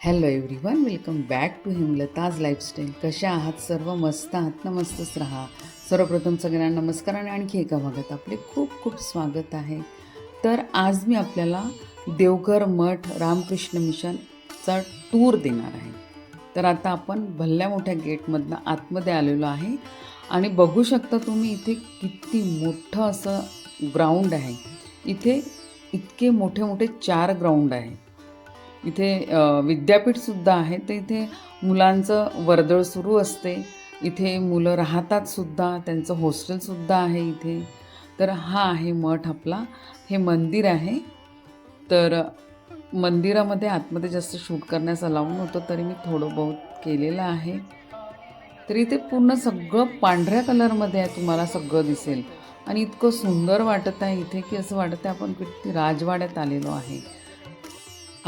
Hello everyone welcome back to Himlata's lifestyle कशा आहात? सर्व मस्त आहात? ना मस्तच राहा. सर्वप्रथम सगळ्यांना नमस्कार आणि आणखी एका भागात आपले खूप खूप स्वागत आहे. तर आज मी आपल्याला देवघर मठ रामकृष्ण मिशनचा टूर देणार आहे. तर आता आपण भल्ल्या मोठ्या गेटमधनं आतमध्ये आलेलो आहे. आणि बघू शकता तुम्ही इथे किती मोठं असं ग्राउंड आहे. इथे इतके मोठे मोठे चार ग्राउंड आहे. इथे विद्यापीठसुद्धा आहे. तर इथे मुलांचं वर्दळ सुरू असते. इथे मुलं राहतात सुद्धा. त्यांचं हॉस्टेलसुद्धा आहे इथे. तर हा आहे मठ आपला. हे मंदिर आहे. तर मंदिरामध्ये आतमध्ये जास्त शूट करण्यास अलाव नव्हतं तरी मी थोडं बहुत केलेलं आहे. तर इथे पूर्ण सगळं पांढऱ्या कलरमध्ये आहे तुम्हाला सगळं दिसेल. आणि इतकं सुंदर वाटत आहे इथे की असं वाटत आहे आपण किती राजवाड्यात आलेलो आहे.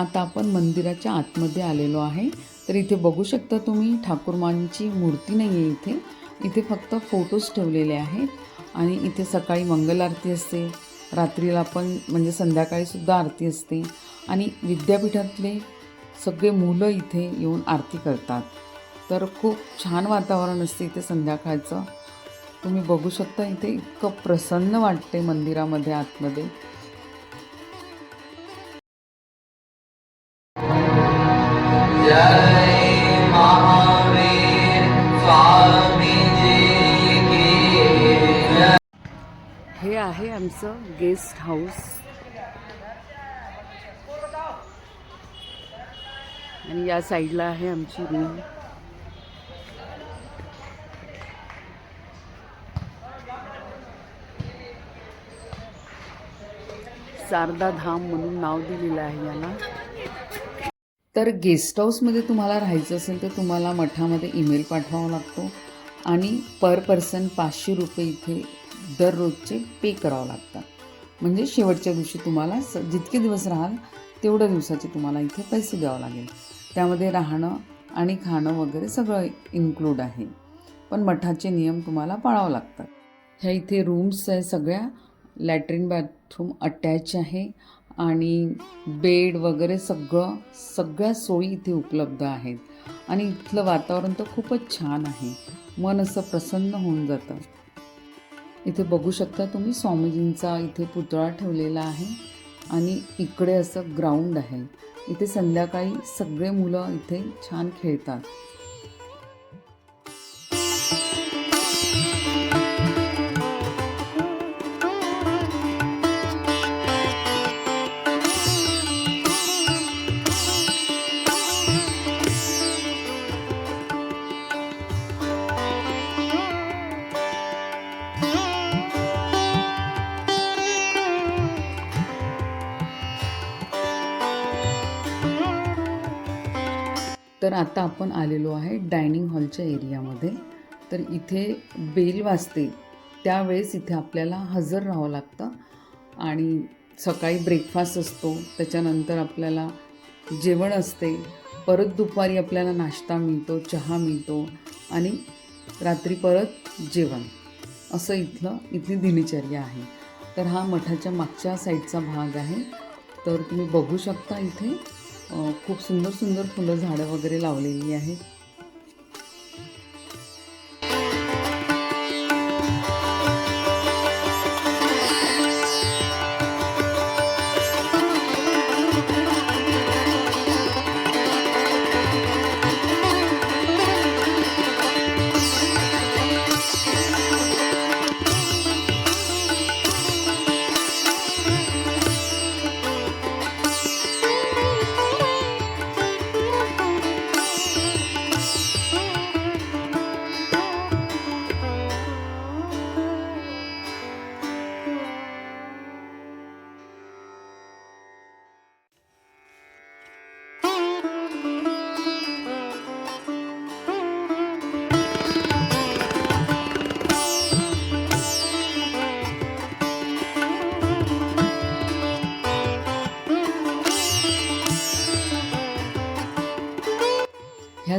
आता आपण मंदिराच्या आतमध्ये आलेलो आहे. तर इथे बघू शकता तुम्ही ठाकूरमांची मूर्ती नाही आहे इथे. इथे फक्त फोटोज ठेवलेले आहेत. आणि इथे सकाळी मंगल आरती असते. रात्रीला पण म्हणजे संध्याकाळीसुद्धा आरती असते. आणि विद्यापीठातले सगळे मुलं इथे येऊन आरती करतात. तर खूप छान वातावरण असते इथे संध्याकाळचं. तुम्ही बघू शकता इथे इतकं प्रसन्न वाटते मंदिरामध्ये आतमध्ये. हे आहे आमचं गेस्ट हाऊस. आणि या साईडला आहे आमची रूम शारदा धाम म्हणून नाव दिलेलं आहे याला. तर गेस्ट हाऊसमध्ये तुम्हाला राहायचं असेल तर तुम्हाला मठामध्ये ईमेल पाठवावा लागतो आणि पर पर्सन पाचशे रुपये इथे दररोजचे पे करावं लागतात. म्हणजे शेवटच्या दिवशी तुम्हाला स जितके दिवस राहाल तेवढ्या दिवसाचे तुम्हाला इथे पैसे द्यावं लागेल. त्यामध्ये राहणं आणि खाणं वगैरे सगळं इन्क्लूड आहे. पण मठाचे नियम तुम्हाला पाळावं लागतात. ह्या इथे रूम्स आहे सगळ्या. लॅट्रिन बाथरूम अटॅच आहे. आणि बेड वगैरे सगळं सगळ्या सोयी इथे उपलब्ध आहेत. आणि इथलं वातावरण तर खूपच छान आहे. मन असं प्रसन्न होऊन जातं. इथे बघू शकता तुम्ही स्वामीजींचा इथे पुतळा ठेवलेला आहे आणि इकडे असं ग्राउंड आहे. इथे संध्याकाळी सगळे मुलं इथे छान खेळतात. तर आता आपण आलेलो आहे डायनिंग हॉलच्या एरियामध्ये. तर इथे बेल वाजते त्यावेळेस इथे आपल्याला हजर राहावं लागतं. आणि सकाळी ब्रेकफास्ट असतो त्याच्यानंतर आपल्याला जेवण असते. परत दुपारी आपल्याला नाश्ता मिळतो चहा मिळतो आणि रात्री परत जेवण. असं इथलं इथली दिनचर्या आहे. तर हा मठाच्या मागच्या साईडचा भाग आहे. तर तुम्ही बघू शकता इथे. खूप सुंदर सुंदर फुलं झाडं वगैरे लावलेली आहेत.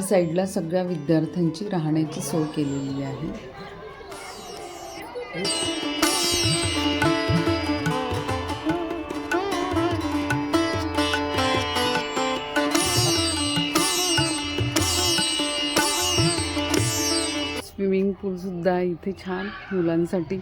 या साईडला सगळ्या विद्यार्थ्यांची राहण्याची सोय केलेली आहे. स्विमिंग पूल सुद्धा इथे छान मुलांसाठी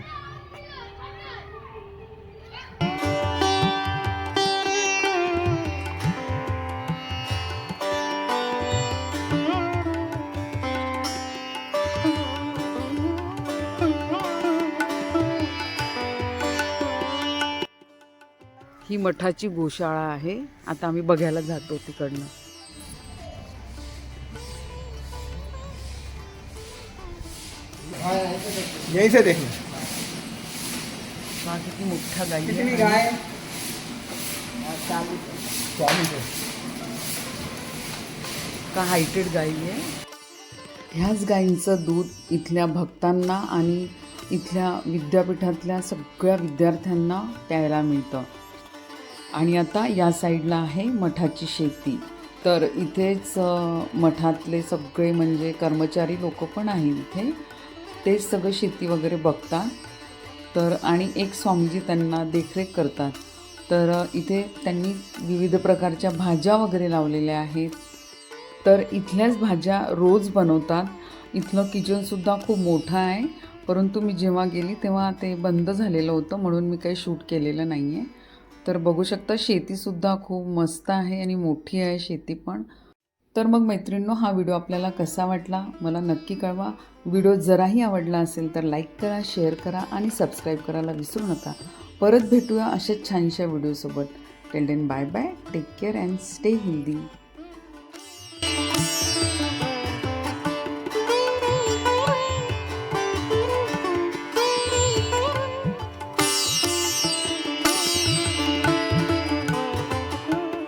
ही मठाची गोशाळा आहे. आता आम्ही बघायला जातो तिकडनं. यहीं से देखना कितनी. गाय? का हायटेड गाई आहे? ह्याच गाईंचं दूध इथल्या भक्तांना आणि इथल्या विद्यापीठातल्या सगळ्या विद्यार्थ्यांना प्यायला मिळतं. आणि आता या साईडला आहे मठाची शेती. तर इथेच मठातले सगळे म्हणजे कर्मचारी लोक पण आहेत इथे. तेच सगळं शेती वगैरे बघतात. तर आणि एक स्वामीजी त्यांना देखरेख करतात. तर इथे त्यांनी विविध प्रकारच्या भाज्या वगैरे लावलेल्या आहेत. तर इथल्याच भाज्या रोज बनवतात. इथलं किचनसुद्धा खूप मोठं आहे. परंतु मी जेव्हा गेली तेव्हा ते बंद झालेलं होतं म्हणून मी काही शूट केलेलं नाही आहे तर बघू शकता शेतीसुद्धा खूप मस्त आहे आणि मोठी आहे शेती पण. तर मग मैत्रिणींनो हा व्हिडिओ आपल्याला कसा वाटला मला नक्की कळवा. व्हिडिओ जराही आवडला असेल तर लाईक करा शेअर करा आणि सबस्क्राईब करायला विसरू नका. परत भेटूया अशाच छानशा व्हिडिओसोबत. Till then bye bye take care and stay healthy.